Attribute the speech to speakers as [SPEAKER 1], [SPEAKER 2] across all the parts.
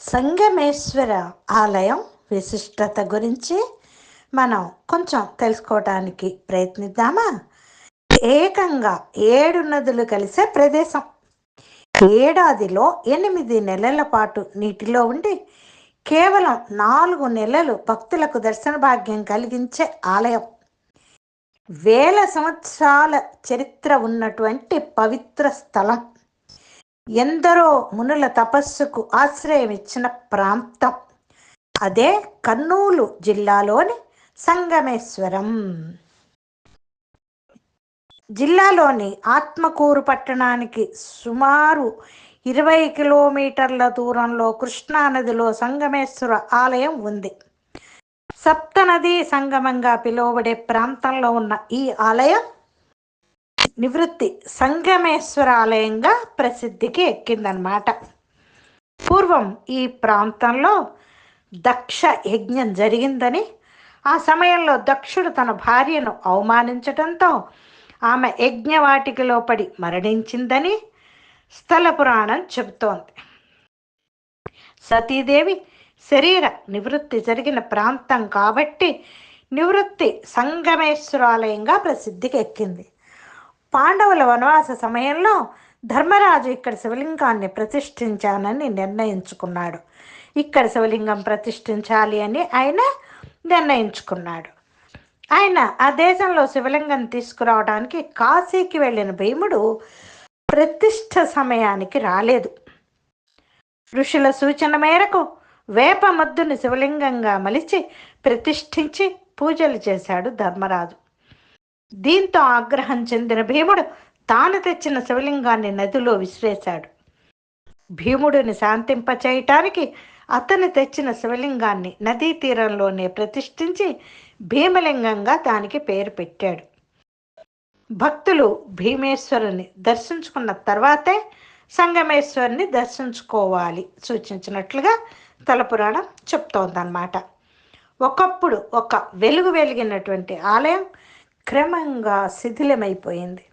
[SPEAKER 1] సంగమేశ్వర ఆలయం విశిష్టత గురించి మనం కొంచెం తెలుసుకోవటానికి ప్రయత్నిద్దామా? ఏకంగా ఏడు నదులు కలిసే ప్రదేశం. ఏడాదిలో ఎనిమిది నెలల పాటు నీటిలో ఉండి కేవలం నాలుగు నెలలు భక్తులకు దర్శన భాగ్యం కలిగించే ఆలయం. వేల సంవత్సరాల చరిత్ర ఉన్నటువంటి పవిత్ర స్థలం. ఎందరో మునుల తపస్సుకు ఆశ్రయం ఇచ్చిన ప్రాంతం. అదే కర్నూలు జిల్లాలోని సంగమేశ్వరం. జిల్లాలోని ఆత్మకూరు పట్టణానికి సుమారు ఇరవై కిలోమీటర్ల దూరంలో కృష్ణానదిలో సంగమేశ్వర ఆలయం ఉంది. సప్తనది సంగమంగా పిలువబడే ప్రాంతంలో ఉన్న ఈ ఆలయం నివృత్తి సంగమేశ్వర ఆలయంగా ప్రసిద్ధికి ఎక్కిందనమాట పూర్వం ఈ ప్రాంతంలో దక్ష యజ్ఞం జరిగిందని ఆ సమయంలో దక్షుడు తన భార్యను అవమానించడంతో ఆమె యజ్ఞవాటికలో పడి మరణించిందని స్థల పురాణం చెబుతోంది. సతీదేవి శరీర నివృత్తి జరిగిన ప్రాంతం కాబట్టి నివృత్తి సంగమేశ్వరాలయంగా ప్రసిద్ధికి ఎక్కింది. పాండవుల వనవాస సమయంలో ధర్మరాజు ఇక్కడ శివలింగాన్ని ప్రతిష్ఠించానని నిర్ణయించుకున్నాడు. ఇక్కడ శివలింగం ప్రతిష్ఠించాలి అని ఆయన నిర్ణయించుకున్నాడు. ఆయన ఆ దేశంలో శివలింగం తీసుకురావడానికి కాశీకి వెళ్ళిన భీముడు ప్రతిష్ఠ సమయానికి రాలేదు. ఋషుల సూచన మేరకు వేప మద్దుని శివలింగంగా మలిచి ప్రతిష్ఠించి పూజలు చేశాడు ధర్మరాజు. దీంతో ఆగ్రహం చెందిన భీముడు తాను తెచ్చిన శివలింగాన్ని నదిలో విసిరేశాడు. భీముడిని శాంతింపచేయటానికి అతను తెచ్చిన శివలింగాన్ని నదీ తీరంలోనే ప్రతిష్ఠించి భీమలింగంగా దానికి పేరు పెట్టాడు. భక్తులు భీమేశ్వరుని దర్శించుకున్న తర్వాతే సంగమేశ్వరుని దర్శించుకోవాలి సూచించినట్లుగా తలపురాణం చెప్తోందన్నమాట. ఒకప్పుడు ఒక వెలుగు వెలిగినటువంటి ఆలయం క్రమంగా శిథిలమైపోయింది.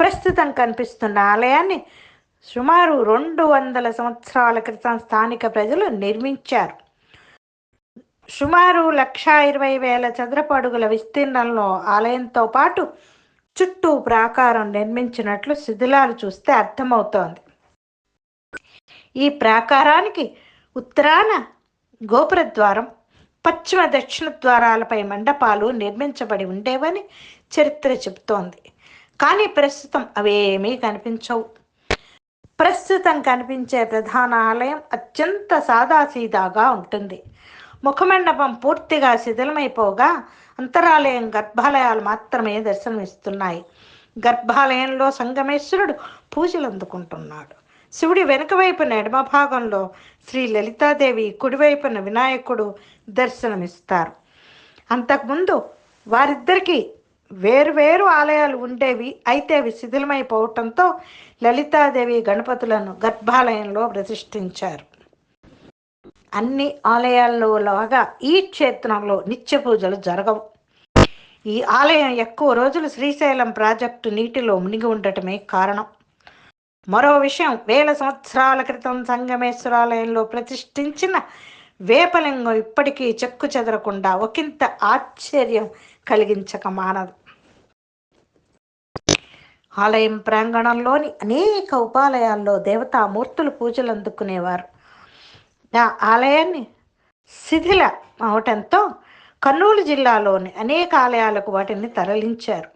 [SPEAKER 1] ప్రస్తుతం కనిపిస్తున్న ఆలయాన్ని సుమారు రెండు వందల సంవత్సరాల క్రితం స్థానిక ప్రజలు నిర్మించారు. సుమారు లక్ష ఇరవై వేల చదరపు అడుగుల విస్తీర్ణంలో ఆలయంతో పాటు చుట్టూ ప్రాకారం నిర్మించినట్లు శిథిలాలు చూస్తే అర్థమవుతోంది. ఈ ప్రాకారానికి ఉత్తరాన గోపురద్వారం పశ్చిమ దక్షిణ ద్వారాలపై మండపాలు నిర్మించబడి ఉండేవని చరిత్ర చెబుతోంది. కానీ ప్రస్తుతం అవేమీ కనిపించవు. ప్రస్తుతం కనిపించే ప్రధాన ఆలయం అత్యంత సాదాసీదాగా ఉంటుంది. ముఖమండపం పూర్తిగా శిథిలమైపోగా అంతరాలయం గర్భాలయాలు మాత్రమే దర్శనమిస్తున్నాయి. గర్భాలయంలో సంగమేశ్వరుడు పూజలు అందుకుంటున్నాడు శివుడి వెనుక వైపున ఎడమ భాగంలో శ్రీ లలితాదేవి కుడివైపున వినాయకుడు దర్శనమిస్తారు. అంతకుముందు వారిద్దరికీ వేరువేరు ఆలయాలు ఉండేవి. అయితే అవి శిథిలమైపోవటంతో లలితాదేవి గణపతులను గర్భాలయంలో ప్రతిష్ఠించారు. అన్ని ఆలయాల్లో లాగా ఈ క్షేత్రంలో నిత్య పూజలు జరగవు. ఈ ఆలయం ఎక్కువ రోజులు శ్రీశైలం ప్రాజెక్టు నీటిలో మునిగి ఉండటమే కారణం. మరో విషయం వేల సంవత్సరాల క్రితం సంగమేశ్వరాలయంలో ప్రతిష్ఠించిన వేపలింగం ఇప్పటికీ చెక్కు చెదరకుండా ఒకంత ఆశ్చర్యం కలిగించక మానదు. ఆలయం ప్రాంగణంలోని అనేక ఉపాలయాల్లో దేవతామూర్తులు పూజలు అందుకునేవారు. ఆ ఆలయాన్ని శిథిల అవటంతో కర్నూలు జిల్లాలోని అనేక ఆలయాలకు వాటిని తరలించారు.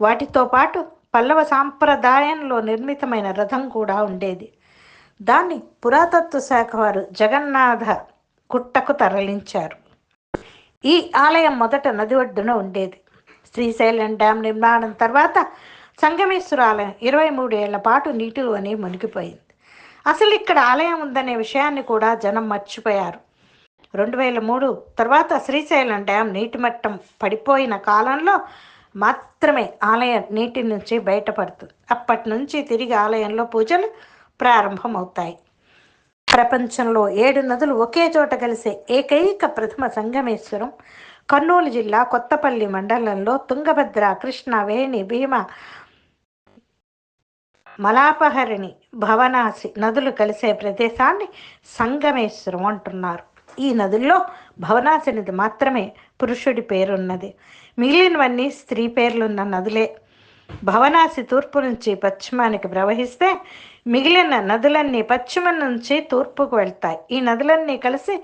[SPEAKER 1] వాటితో పాటు పల్లవ సాంప్రదాయంలో నిర్మితమైన రథం కూడా ఉండేది. దాన్ని పురాతత్వ శాఖ వారు జగన్నాథ గుట్టకు తరలించారు. ఈ ఆలయం మొదట నది ఒడ్డున ఉండేది. శ్రీశైలం డ్యాం నిర్మాణం తర్వాత సంగమేశ్వర ఆలయం ఇరవై మూడు పాటు నీటిలోనే మునిగిపోయింది. అసలు ఇక్కడ ఆలయం ఉందనే విషయాన్ని కూడా జనం మర్చిపోయారు. రెండు వేల మూడు తర్వాత శ్రీశైలం డ్యాం నీటి మట్టం పడిపోయిన కాలంలో మాత్రమే ఆలయం నీటి నుంచి బయటపడుతుంది. అప్పటి నుంచి తిరిగి ఆలయంలో పూజలు ప్రారంభమవుతాయి. ప్రపంచంలో ఏడు నదులు ఒకే చోట కలిసే ఏకైక ప్రథమ సంగమేశ్వరం. కర్నూలు జిల్లా కొత్తపల్లి మండలంలో తుంగభద్ర కృష్ణ వేణి భీమ మలాపహరిణి భవనాసి నదులు కలిసే ప్రదేశాన్ని సంగమేశ్వరం అంటున్నారు. ఈ నదుల్లో భవనాసి నది మాత్రమే పురుషుడి పేరున్నది. మిగిలినవన్నీ స్త్రీ పేర్లున్న నదులే. భవనాసి తూర్పు నుంచి పశ్చిమానికి ప్రవహిస్తే మిగిలిన నదులన్నీ పశ్చిమం నుంచి తూర్పుకు వెళ్తాయి. ఈ నదులన్నీ కలిసి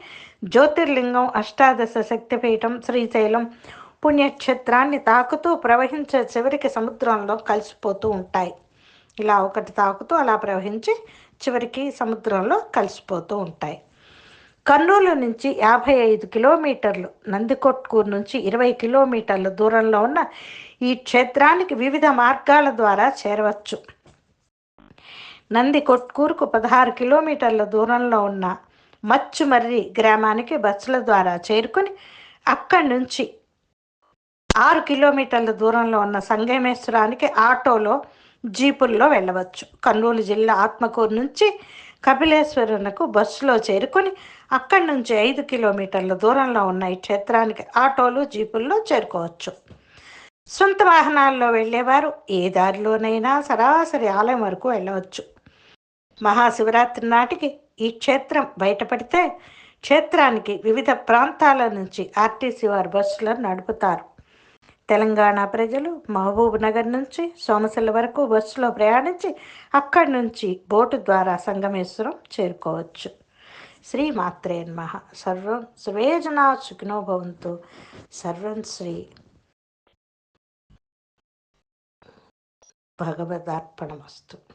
[SPEAKER 1] జ్యోతిర్లింగం అష్టాదశ శక్తిపీఠం శ్రీశైలం పుణ్యక్షేత్రాన్ని తాకుతూ ప్రవహించే చివరికి సముద్రంలో కలిసిపోతూ ఉంటాయి. ఇలా ఒకటి తాకుతూ అలా ప్రవహించి చివరికి సముద్రంలో కలిసిపోతూ ఉంటాయి. కర్నూలు నుంచి యాభై ఐదు కిలోమీటర్లు నందికొట్కూరు నుంచి ఇరవై కిలోమీటర్ల దూరంలో ఉన్న ఈ క్షేత్రానికి వివిధ మార్గాల ద్వారా చేరవచ్చు. నందికొట్కూరుకు పదహారు కిలోమీటర్ల దూరంలో ఉన్న మచ్చుమర్రి గ్రామానికి బస్సుల ద్వారా చేరుకుని అక్కడి నుంచి ఆరు కిలోమీటర్ల దూరంలో ఉన్న సంగమేశ్వరానికి ఆటోలో జీపుల్లో వెళ్ళవచ్చు. కర్నూలు జిల్లా ఆత్మకూరు నుంచి కపిలేశ్వరునకు బస్సులో చేరుకొని అక్కడి నుంచి ఐదు కిలోమీటర్ల దూరంలో ఉన్న ఈ క్షేత్రానికి ఆటోలు జీపుల్లో చేరుకోవచ్చు. సొంత వాహనాల్లో వెళ్ళేవారు. ఏ దారిలోనైనా సరాసరి ఆలయం వరకు వెళ్ళవచ్చు. మహాశివరాత్రి నాటికి ఈ క్షేత్రం బయటపడితే క్షేత్రానికి వివిధ ప్రాంతాల నుంచి ఆర్టీసీ వారు బస్సులను నడుపుతారు. తెలంగాణ ప్రజలు మహబూబ్ నగర్ నుంచి సోమశిల వరకు బస్సులో ప్రయాణించి అక్కడి నుంచి బోటు ద్వారా సంగమేశ్వరం చేరుకోవచ్చు. శ్రీ మాత్రే నమ. సర్వం సువేజనా సుఖినోభవంతు సర్వం శ్రీ భగవదార్పణమస్తు.